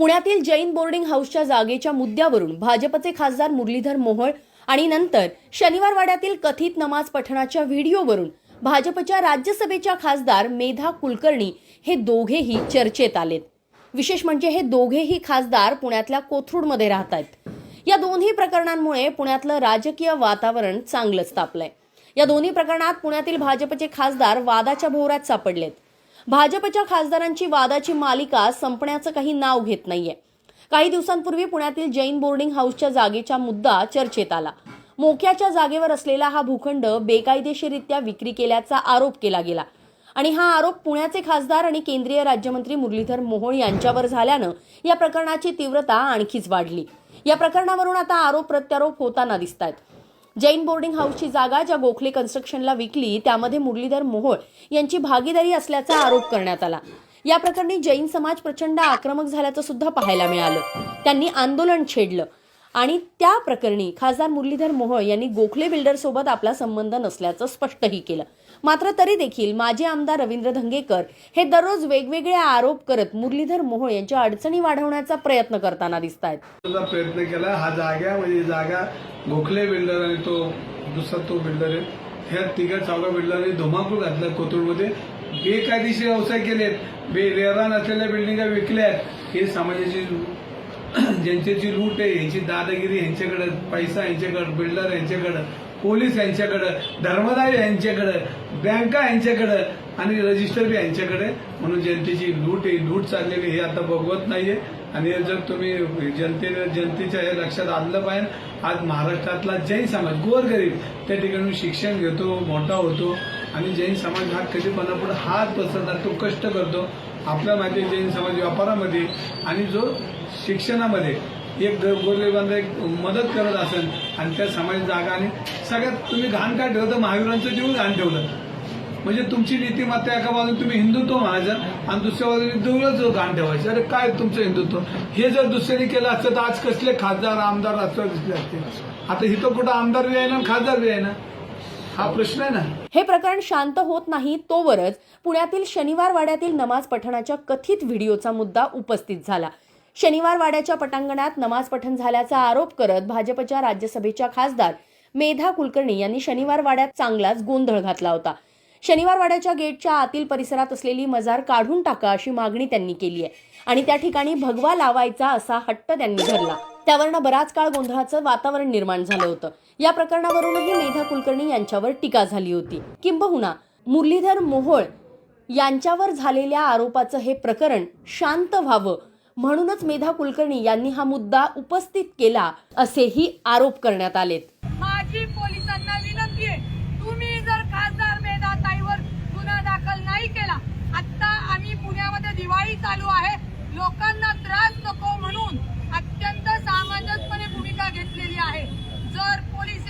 पुण्यातील जैन बोर्डिंग हाऊसच्या जागेच्या मुद्द्यावरून भाजपचे खासदार मुरलीधर मोहोळ आणि नंतर शनिवारवाड्यातील कथित नमाज पठणाच्या व्हिडिओवरून भाजपच्या राज्यसभेच्या खासदार मेधा कुलकर्णी हे दोघेही चर्चेत आलेत. विशेष म्हणजे हे दोघेही खासदार पुण्यातल्या कोथरूडमध्ये राहत आहेत या दोन्ही प्रकरणांमुळे पुण्यातलं राजकीय वातावरण चांगलंच तापलंय. या दोन्ही प्रकरणात पुण्यातील भाजपचे खासदार वादाच्या भोवऱ्यात सापडलेत. भाजपच्या खासदारांची वादाची मालिका संपण्याचं काही नाव घेत नाहीये. काही दिवसांपूर्वी पुण्यातील जैन बोर्डिंग हाऊसच्या जागेचा मुद्दा चर्चेत आला. मोक्याच्या जागेवर असलेला हा भूखंड बेकायदेशीरित्या विक्री केल्याचा आरोप केला गेला. आणि हा आरोप पुण्याचे खासदार आणि केंद्रीय राज्यमंत्री मुरलीधर मोहोळ यांच्यावर झाल्यानं या प्रकरणाची तीव्रता आणखीच वाढली. या प्रकरणावरून आता आरोप प्रत्यारोप होताना दिसत आहेत जैन बोर्डिंग हाऊसची जागा ज्या गोखले कन्स्ट्रक्शनला विकली त्यामध्ये मुरलीधर मोहोळ यांची भागीदारी असल्याचा आरोप करण्यात आला. या प्रकरणी जैन समाज प्रचंड आक्रमक झाल्याचं सुद्धा पाहायला मिळालं. त्यांनी आंदोलन छेडलं. आणि त्या प्रकरणी खासदार मुरलीधर मोहोळ यांनी गोखले बिल्डर सोबत आपला संबंध नसल्याचं स्पष्टही केलं. मात्र तरी देखील माजी आमदार रवींद्र धंगेकर हे दररोज वेगवेगळे आरोप करत मुरलीधर मोहोळ यांच्या अडचणी वाढवण्याचा प्रयत्न करताना दिसत आहेत प्रयत्न केला. हा जागा म्हणजे जागा गोखले बिल्डर आणि तो दुसरा तो बिल्डर आहे. ह्या तिघा चौघा बिल्डरने धुमाकूळ घातला कोथरूडमध्ये. बेकायदेशीर व्यवसाय केलेत. बे रेरा नसलेल्या बिल्डिंगा विकल्यात. हे समाजाची ज्यांची जी लूट आहे यांची दादागिरी यांच्याकडं पैसा यांच्याकडं बिल्डर यांच्याकडं पोलीस यांच्याकडं धर्मदाय यांच्याकडं बँका यांच्याकडं आणि रजिस्टर बी यांच्याकडे. म्हणून जनतेची लूट आहे लूट चाललेली हे आता बघवत नाहीये. आणि जर तुम्ही जनतेने जनतेच्या हे लक्षात आणलं पाहिजे आज महाराष्ट्रातला जैन समाज गोरगरीब त्या ठिकाणी शिक्षण घेतो मोठा होतो. आणि जैन समाज हा कधीपणा पुढे हात पसरतात तो कष्ट करतो. आपल्या माहिती जैन समाज व्यापारामध्ये आणि जो शिक्षणामध्ये एक गोरगरिबांना एक मदत करत असेल आणि त्या समाज जागा आणि सगळ्यात तुम्ही घाण काय ठेवलं? महावीरांचं जीवन घाण ठेवलं. म्हणजे तुमची नीतिमत्ता एका बाजूने तुम्ही हिंदुत्व म्हणायचं आणि दुसऱ्या बाजूने देवळच घाण ठेवायचं. अरे काय तुमचं हिंदुत्व? हे जर दुसऱ्याने केलं असतं तर आज कसले खासदार आमदार असं दिसले असते. आता इथं कुठं आमदार बी आहे ना आणि खासदार बी आहे ना? हा प्रश्न आहे ना. हे प्रकरण शांत होत नाही तोवरच पुण्यातील शनिवार वाड्यातील नमाज पठणाच्या कथित व्हिडिओचा मुद्दा उपस्थित झाला. शनिवार वाड्याच्या पटांगणात नमाज पठण झाल्याचा आरोप करत भाजपच्या राज्यसभेच्या खासदार मेधा कुलकर्णी यांनी शनिवार वाड्यात चांगलाच गोंधळ घातला होता. शनिवार वाड्याच्या गेटच्या आतील परिसरात असलेली मजार काढून टाका अशी मागणी त्यांनी केली आहे आणि त्या ठिकाणी भगवा लावायचा असा हट्ट त्यांनी धरला. त्यावरनं बराच काळ गोंधळाचं वातावरण निर्माण झालं होतं. या प्रकरणावरूनही मेधा कुलकर्णी यांच्यावर टीका झाली होती. किंबहुना मुरलीधर मोहोळ यांच्यावर झालेल्या आरोपाचं हे प्रकरण शांत व्हावं म्हणूनच मेधा कुलकर्णी यांनी हा मुद्दा उपस्थित केला असेही आरोप करण्यात आलेत. माझी पोलिसांना विनंती आहे तुम्ही जर खासदार मेधाताईवर गुन्हा दाखल नाही केला आता आम्ही पुण्यामध्ये दिवाळी चालू आहे लोकांना त्रास नको म्हणून अत्यंत सामंजस्यपणे भूमिका घेतलेली आहे जर पोलीस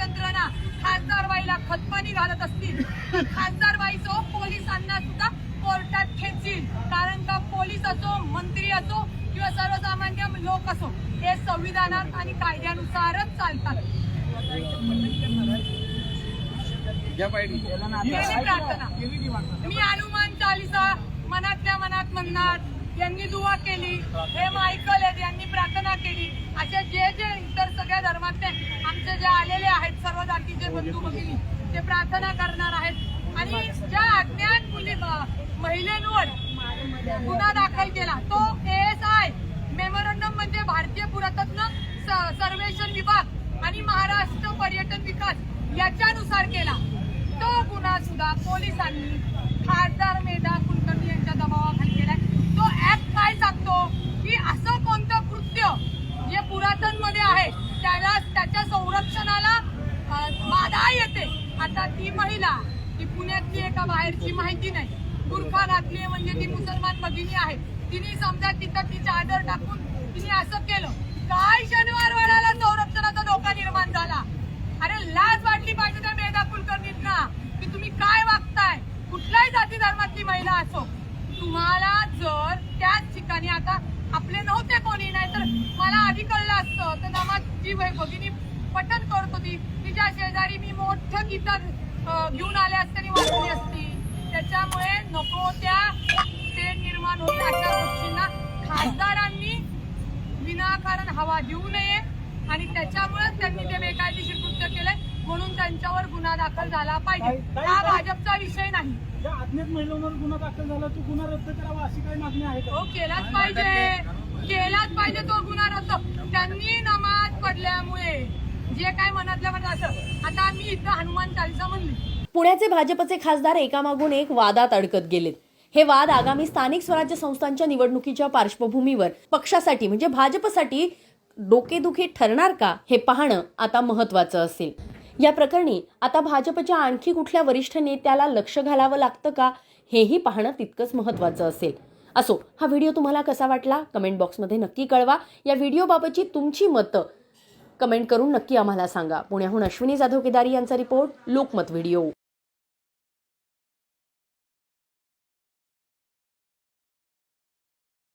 यंत्रणा खासदार बाईला खतपाणी घालत असतील तर खासदार बाईसो पोलिसांना सुद्धा कोर्टात खेचील. कारण का पोलीस असो मंत्री असो किंवा सर्वसामान्य लोक असो हे संविधानात आणि कायद्यानुसारच चालतात. प्रार्थना. मी हनुमान चालिसा मनातल्या मनात म्हणणार यांनी दुवा केली. हे मायकल आहेत यांनी प्रार्थना केली असे जे जे इतर सगळ्या धर्मातले आमचे जे आलेले आहेत सर्व जातीचे बंधू भगिनी ते प्रार्थना करणार आहेत. आणि ज्या अज्ञात मुली महिलेंवर गुन्हा दाखल केला तो एस आय मेमोरंडम म्हणजे भारतीय पुरातत्व स- सर्वेक्षण विभाग आणि महाराष्ट्र पर्यटन विकास याच्यानुसार केला. तो गुन्हा सुद्धा पोलिसांनी खासदार मेधा कुलकर्णी यांच्या दबावाखाली केला तो ऍप काय सांगतो? की असं कोणतं कृत्य जे पुरातनमध्ये आहे आता ती महिला ती पुण्यातली एका बाहेरची माहिती नाही. बुरखा घातली आहे म्हणजे ती मुसलमान भगिनी आहे. तिने समजा तिथं तिचा आदर टाकून तिने असं केलं. काय शनिवार वाड्याला संरक्षणाचा धोका निर्माण झाला. अरे लाज वाटली पाहिजे त्या मेधा कुलकर्णींना की तुम्ही काय वागताय? कुठल्याही जाती धर्मातली महिला असो. तुम्हाला जर त्याच ठिकाणी आता आपले नव्हते कोणी नाही तर मला आधी कळलं असतं. तर जी भगिनी पठण करत होती तिच्या शेजारी मी मोठं गीतं घेऊन आले असते आणि वाचली असती. त्याच्यामुळे नको त्या ते निर्माण होईल अशा गोष्टींना खासदारांनी विनाकारण हवा देऊ नये. आणि त्याच्यामुळेच त्यांनी ते बेकायदेशीर कृत्य केले म्हणून त्यांच्यावर गुन्हा दाखल झाला पाहिजे. हा भाजपचा विषय नाही. गुन्हा दाखल झाला तो गुन्हा रद्द करावा अशी काही मागणी आहे तो केलाच पाहिजे. केलाच पाहिजे तो गुन्हा रद्द. त्यांनी नमाज पडल्यामुळे जे काय मनातल्या मनात असं. आता आम्ही इथं हनुमान चालिसा म्हणली. पुण्याचे भाजपचे खासदार एकामागून एक वादात अडकत गेलेत. हे वाद आगामी स्थानिक स्वराज्य संस्थांच्या निवडणुकीच्या पार्श्वभूमीवर पक्षासाठी म्हणजे भाजपसाठी डोकेदुखी ठरणार का हे पाहणं आता महत्वाचं असेल. या प्रकरणी आता भाजपच्या आणखी कुठल्या वरिष्ठ नेत्याला लक्ष घालावं लागतं का हेही पाहणं तितकंच महत्वाचं असेल. असो हा व्हिडिओ तुम्हाला कसा वाटला कमेंट बॉक्समध्ये नक्की कळवा. या व्हिडिओबाबतची तुमची मतं कमेंट करून नक्की आम्हाला सांगा. पुण्याहून अश्विनी जाधव केदारी यांचा रिपोर्ट लोकमत व्हिडिओ.